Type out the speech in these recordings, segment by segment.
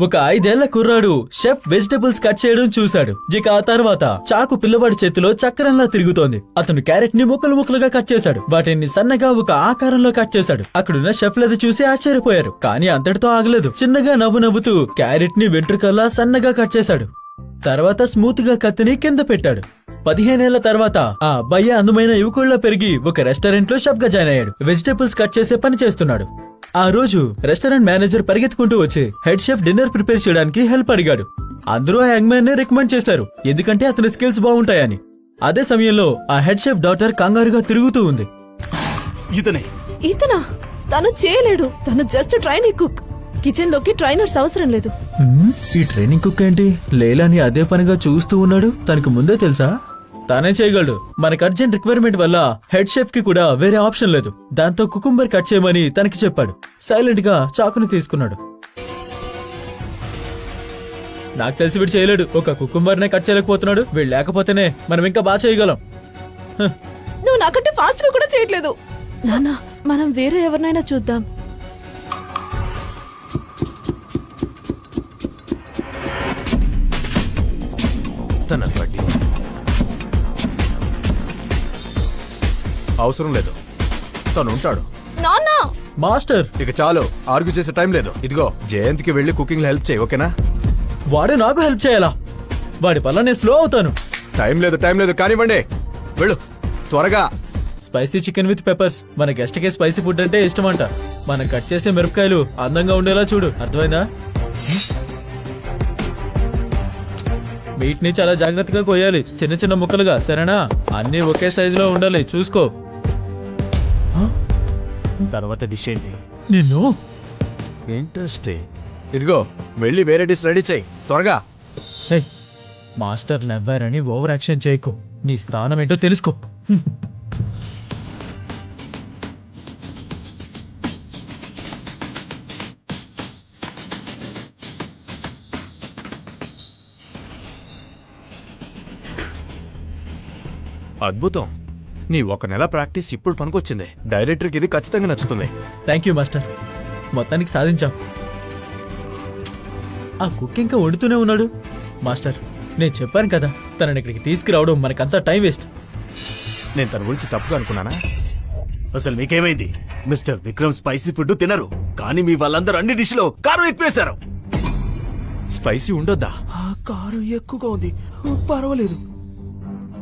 ఒక ఐదేళ్ళ కుర్రాడు షెఫ్ వెజిటబుల్స్ కట్ చేయడం చూశాడు. ఇక ఆ తర్వాత చాకు పిల్లవాడి చేతిలో చక్రంలా తిరుగుతోంది. అతను క్యారెట్ని ముక్కలు ముక్కలుగా కట్ చేశాడు. వాటిని సన్నగా ఒక ఆకారంలో కట్ చేశాడు. అక్కడున్న షెఫ్ లది చూసి ఆశ్చర్యపోయారు. కానీ అంతటితో ఆగలేదు. చిన్నగా నవ్వు నవ్వుతూ క్యారెట్ని వెంట్రుకల్లా సన్నగా కట్ చేశాడు. తర్వాత స్మూత్గా కత్తిని కింద పెట్టాడు. పదిహేనేళ్ళ తర్వాత ఆ అబ్బాయి అందమైన యువకుల్లో పెరిగి ఒక రెస్టారెంట్లో షెఫ్గా జాయిన్ అయ్యాడు. వెజిటబుల్స్ కట్ చేసే పని చేస్తున్నాడు. ఆ రోజు రెస్టారెంట్ మేనేజర్ పరిగెత్తుకుంటూ వచ్చి హెడ్ షెఫ్ డిన్నర్ ప్రిపేర్ చేయడానికి హెల్ప్ అడిగాడు. అందరూ ఆ యంగ్ మ్యాన్ని రికమెండ్ చేశారు. ఎందుకంటే అతని స్కిల్స్ బాగుంటాయని. అదే సమయంలో ఆ హెడ్ షెఫ్ డాటర్ కంగారుగా తిరుగుతూ ఉంది. ఇతనే. ఇతనా? తను చేయలేడు. తను జస్ట్ ట్రైనింగ్ కుక్. కిచెన్లోకి ట్రైనర్స్ అవసరం లేదు. "హ్మ్, ఈ ట్రైనింగ్ కుక్ ఏంటి? లేలాని అదే పనిగా చూస్తూ ఉన్నాడు. తనకు ముందే తెలుసా? తానే చేయగలడు. మనకు అర్జెంట్ రిక్వైర్మెంట్ వల్ల హెడ్ షెఫ్కి కూడా వేరే ఆప్షన్ లేదు. దాంతో కుకుంబర్ కట్ చేయమని తనకి చెప్పాడు. సైలెంట్గా చాకుని తీసుకున్నాడు. నాకు తెలిసి వీడు చేయలేడు. ఒక కుకుంబర్ నే కట్ చేయలేకపోతున్నాడు. వీడు లేకపోతేనే మనం ఇంకా బాగా చేయగలం. నువ్వు నాకంటే ఫాస్ట్గా కూడా చేయట్లేదు. నాన్న మనం వేరే ఎవరినైనా చూద్దాం. అవసరం లేదు. తను ఉంటాడు నాన్న! మాస్టర్! ఇక చాలు. ఆర్గ్యూ చేసే టైం లేదు. ఇదిగో జయంత్కి వెళ్ళి కుకింగ్లో హెల్ప్ చేయి ఓకేనా? వాడు నాకు హెల్ప్ చేయాలా? వాడి వల్ల నేను స్లో అవుతాను. టైం లేదు టైం లేదు. కానివ్వండి. వెళ్ళు. త్వరగా. Spicy chicken with peppers. మన గెస్ట్కి స్పైసీ ఫుడ్ అంటే ఇష్టం అంట మనం కట్ చేసే మిరపకాయలు అందంగా ఉండేలా చూడు. అర్థమైందా? మీట్ని చాలా జాగ్రత్తగా కోయాలి చిన్న చిన్న ముక్కలుగా సరేనా? అన్నీ ఒకే సైజులో ఉండాలి. చూసుకో. తర్వాత డిష్ ఏంటి నిన్ను? ఇంట్రెస్టే ఇదిగో వెళ్ళి వేరే డిష్ రెడీ చేయి. త్వరగా. మాస్టర్ నవ్వారని ఓవర్ యాక్షన్ చేయకు. నీ స్థానం ఏంటో తెలుసుకో. అద్భుతం. నీ ఒక నెల ప్రాక్టీస్ ఇప్పుడు పనికొచ్చింది. డైరెక్టర్కి ఇది ఖచ్చితంగా నచ్చుతుంది. థ్యాంక్ యూ మాస్టర్ మొత్తానికి సాధించాం. ఆ కుక్ ఇంకా వండుతూనే ఉన్నాడు. మాస్టర్ నేను చెప్పాను కదా తనని ఇక్కడికి తీసుకురావడం మనకంతా టైం వేస్ట్. నేను తన గురించి తప్పుగా అనుకున్నానా? అసలు మీకేమైంది? మిస్టర్ విక్రమ్ స్పైసీ ఫుడ్ తినరు కానీ మీ వాళ్ళందరూ అన్ని డిష్లో కారం ఎక్కువేశారు. స్పైసీ ఉండొద్దా? ఆ కారం ఎక్కువగా ఉంది. పర్వాలేదు.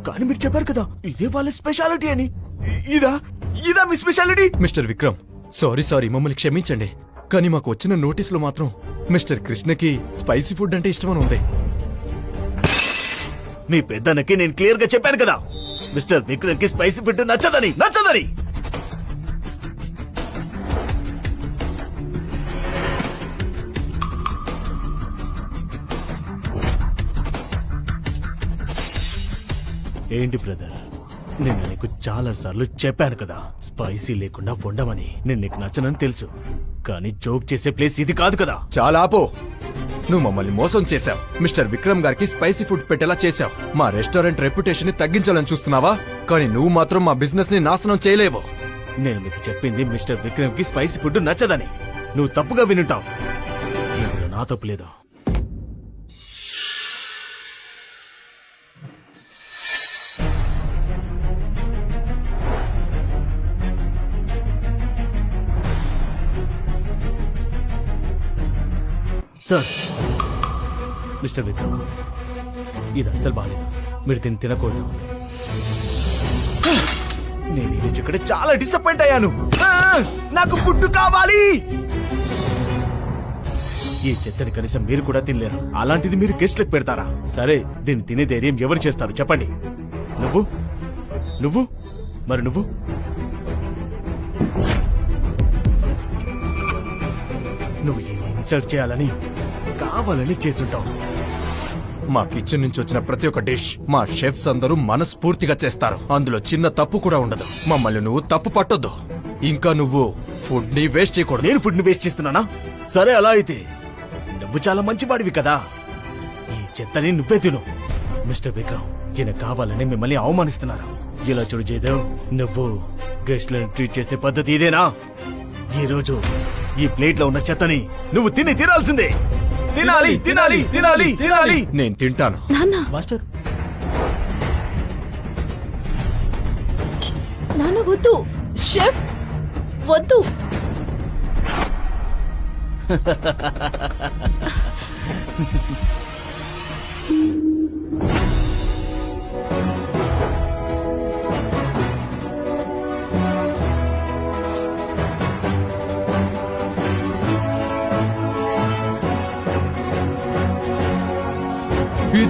కానీ మీరు చెప్పారు కదా ఇదే వాళ్ళ స్పెషాలిటీ అని. ఇదా? ఇదా మీ speciality mister Vikram sorry sorry మమ్మల్ని క్షమించండి. కానీ మాకు వచ్చిన నోటీసులో మాత్రం మిస్టర్ కృష్ణకి స్పైసీ ఫుడ్ అంటే ఇష్టమని ఉంది. మీ పెద్దన్నకి నేను క్లియర్గా చెప్పాను కదా మిస్టర్ విక్రమ్కి స్పైసీ ఫుడ్ నచ్చదని నచ్చదని. ఏంటి బ్రదర్? నేను నీకు చాలా సార్లు చెప్పాను కదా స్పైసీ లేకుండా వండమని. నేను నీకు నచ్చనని తెలుసు. కానీ జోక్ చేసే ప్లేస్ ఇది కాదు కదా. చాలా ఆపో. నువ్వు మమ్మల్ని మోసం చేశావు. మిస్టర్ విక్రమ్ గారికి స్పైసీ ఫుడ్ పెట్టేలా చేశావు. మా రెస్టారెంట్ రెప్యుటేషన్ని తగ్గించాలని చూస్తున్నావా? కానీ నువ్వు మాత్రం మా బిజినెస్ని నాశనం చేయలేవు. నేను మీకు చెప్పింది మిస్టర్ విక్రమ్కి స్పైసీ ఫుడ్ నచ్చదని. నువ్వు తప్పుగా వినుంటావు. నా తప్పు లేదు. సార్. మిస్టర్ విక్రమ్ ఇది అస్సలు బాగాలేదు మీరు దీన్ని తినకూడదు. నేను ఇది ఇక్కడ చాలా డిసప్పాయింట్ అయ్యాను. నాకు ఫుడ్ కావాలి. ఈ చెత్తని కనీసం మీరు కూడా తినలేరు. అలాంటిది మీరు గెస్ట్లకు పెడతారా? సరే దీన్ని తినే ధైర్యం ఎవరు చేస్తారు చెప్పండి. నువ్వు? నువ్వు? మరి నువ్వు? నువ్వు ఈయన్ని ఇన్సల్ట్ చేయాలని కావాలని చేసుంటావు. మా కిచెన్ నుంచి వచ్చిన ప్రతి ఒక్క డిష్ మా షెఫ్స్ అందరూ మనస్ఫూర్తిగా చేస్తారు. అందులో చిన్న తప్పు కూడా ఉండదు. మమ్మల్ని నువ్వు తప్పు పట్టొద్దు. ఇంకా నువ్వు ఫుడ్ని వేస్ట్ చేయకూడదు. నేను ఫుడ్ని వేస్ట్ చేస్తున్నానా? సరే అలా అయితే నువ్వు చాలా మంచివాడివి కదా. ఈ చెత్తని నువ్వే తిను. మిస్టర్ విక్రమ్ ఈయన కావాలని మిమ్మల్ని అవమానిస్తున్నారు. ఇలా చూడు జయదేవ్ నువ్వు గెస్ట్లను ట్రీట్ చేసే పద్ధతి ఇదేనా? ఈ రోజు ఈ ప్లేట్లో ఉన్న చెత్తని నువ్వు తిని తీరాల్సిందే. తినాలి తినాలి తినాలి తినాలి నేను తింటాను. నాన్న. మాస్టర్. నాన్న వద్దు. షెఫ్ వద్దు.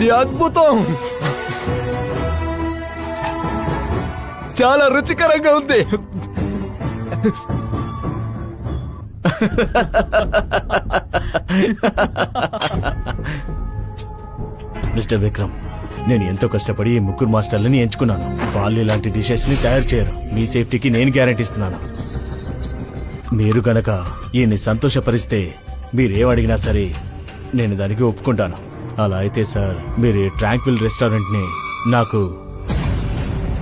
ఇది అద్భుతం. చాలా రుచికరంగా ఉంది. మిస్టర్ విక్రమ్ నేను ఎంతో కష్టపడి ఈ ముగ్గురు మాస్టర్లని ఎంచుకున్నాను. వాళ్ళు ఇలాంటి డిషెస్ని తయారు చేయరు. మీ సేఫ్టీకి నేను గ్యారంటీ ఇస్తున్నాను. మీరు గనక ఈయన్ని సంతోషపరిస్తే మీరేం అడిగినా సరే నేను దానికి ఒప్పుకుంటాను. అలా అయితే సార్ మీరు ఈ ట్రాంక్విల్ రెస్టారెంట్ని నాకు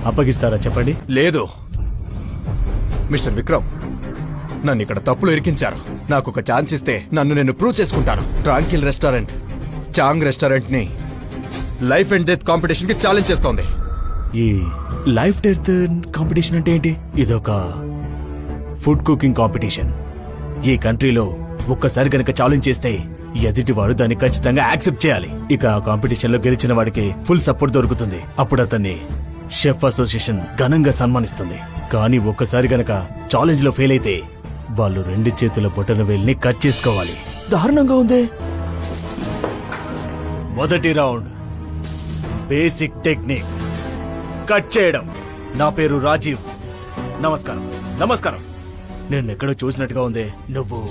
అప్పగిస్తారా చెప్పండి? లేదు. మిస్టర్ విక్రమ్ నన్ను ఇక్కడ తప్పులు ఇరికించారు. నాకు ఒక ఛాన్స్ ఇస్తే నన్ను నేను ప్రూవ్ చేసుకుంటాను. ట్రాంకిల్ రెస్టారెంట్ చాంగ్ రెస్టారెంట్ని లైఫ్ అండ్ డెత్ కాంపిటీషన్కి ఛాలెంజ్ చేస్తోంది. ఈ లైఫ్ డెత్ కాంపిటీషన్ అంటే ఏంటి? ఇదొక ఫుడ్ కుకింగ్ కాంపిటీషన్. ఈ కంట్రీలో ఒక్కసారి కనుక ఛాలెంజ్ చేస్తే ఎదుటివాడు దాన్ని ఖచ్చితంగా యాక్సెప్ట్ చేయాలి. ఇక ఆ కాంపిటీషన్లో గెలిచిన వాడికి ఫుల్ సపోర్ట్ దొరుకుతుంది. అప్పుడు అతన్ని షెఫ్ అసోసియేషన్ ఘనంగా సన్మానిస్తుంది. కానీ ఒక్కసారి గనక ఛాలెంజ్లో ఫెయిల్ అయితే వాళ్ళు రెండు చేతుల బొటన వేలిని కట్ చేసుకోవాలి. దారుణంగా ఉంది. మొదటి రౌండ్. బేసిక్ టెక్నిక్ కట్ చేయడం. నా పేరు రాజీవ్. నమస్కారం. నమస్కారం. నేను ఎక్కడో చూసినట్టుగా ఉంది. నువ్వు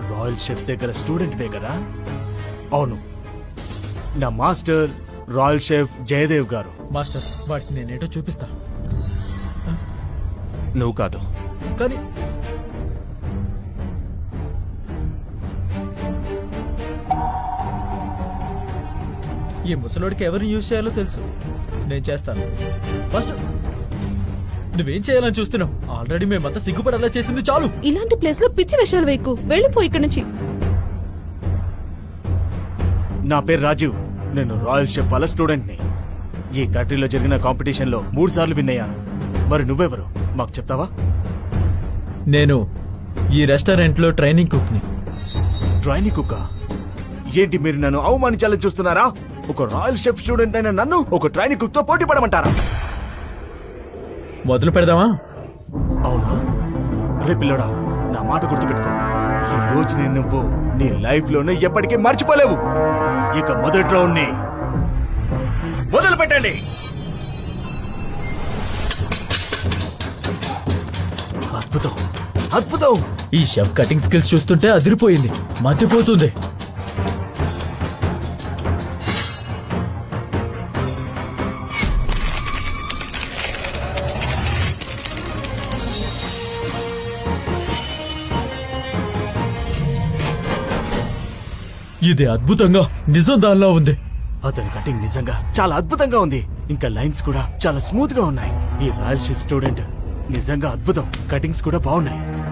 రాయల్ షెఫ్ దగ్గర స్టూడెంట్ వే కదా? అవును. నా మాస్టర్ రాయల్ షెఫ్ జయదేవ్ గారు. మాస్టర్ వాటికి నేనేటో చూపిస్తా. నువ్వు కాదు. కానీ ఈ ముసలోడికి ఎవరిని యూజ్ చేయాలో తెలుసు. నేను చేస్తాను. మాస్టర్! నువ్వేం చేయాలని చూస్తున్నావు? ఆల్రెడీ మేమంతా సిగ్గుపడేలా చేసింది చాలు. ఇలాంటి ప్లేస్లో పిచ్చి విషయాలు వేయకు. వెళ్ళిపో ఇక్కడి నుంచి. నా పేరు రాజీవ్. నేను రాయల్ షెఫ్ వాళ్ళ స్టూడెంట్ని ఈ కంట్రీలో జరిగిన కాంపిటీషన్లో మూడు సార్లు విన్ అయ్యాను. మరి నువ్వెవరు? మాకు చెప్తావా? నేను ఈ రెస్టారెంట్లో ట్రైనింగ్ కుక్ని. ట్రైనింగ్ కుక్క? ఏంటి మీరు నన్ను అవమానించాలని చూస్తున్నారా? ఒక రాయల్ షెఫ్ స్టూడెంట్ అయిన నన్ను ఒక ట్రైనింగ్ కుక్తో పోటీ పడమంటారా? మొదలు పెడదామా? అవునా? రే పిల్లోడా నా మాట గుర్తుపెట్టుకో. ఈ రోజు నేను నువ్వు నీ లైఫ్లోనే ఎప్పటికీ మర్చిపోలేవు. ఇక మొదటి రౌండ్ని మొదలు పెట్టండి అద్భుతం అద్భుతం. ఈ షెఫ్ కటింగ్ స్కిల్స్ చూస్తుంటే అదిరిపోయింది మతిపోతుంది. ఇది అద్భుతంగా నిజం దానిలా ఉంది. అతని కటింగ్ నిజంగా చాలా అద్భుతంగా ఉంది. ఇంకా లైన్స్ కూడా చాలా స్మూత్గా ఉన్నాయి. ఈ రాయల్ షిప్ స్టూడెంట్ నిజంగా అద్భుతం. కటింగ్స్ కూడా బాగున్నాయి.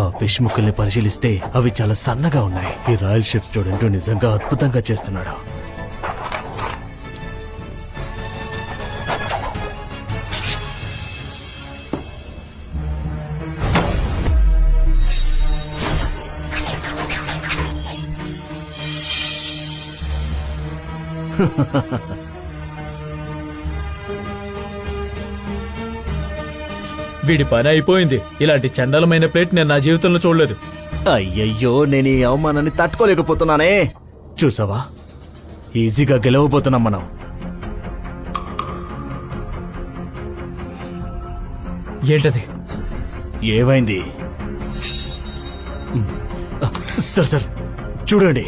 ఆ ఫిష్ ముక్కల్ని పరిశీలిస్తే అవి చాలా సన్నగా ఉన్నాయి. ఈ రాయల్ షెఫ్ స్టూడెంట్ నిజంగా అద్భుతంగా చేస్తున్నాడు. వీడి పని అయిపోయింది. ఇలాంటి చండలమైన ప్లేట్ నేను నా జీవితంలో చూడలేదు. అయ్యయ్యో నేను ఈ అవమానాన్ని తట్టుకోలేకపోతున్నానే. చూసావా? ఈజీగా గెలవబోతున్నాం మనం. ఏంటది? ఏమైంది? సార్ సార్ చూడండి.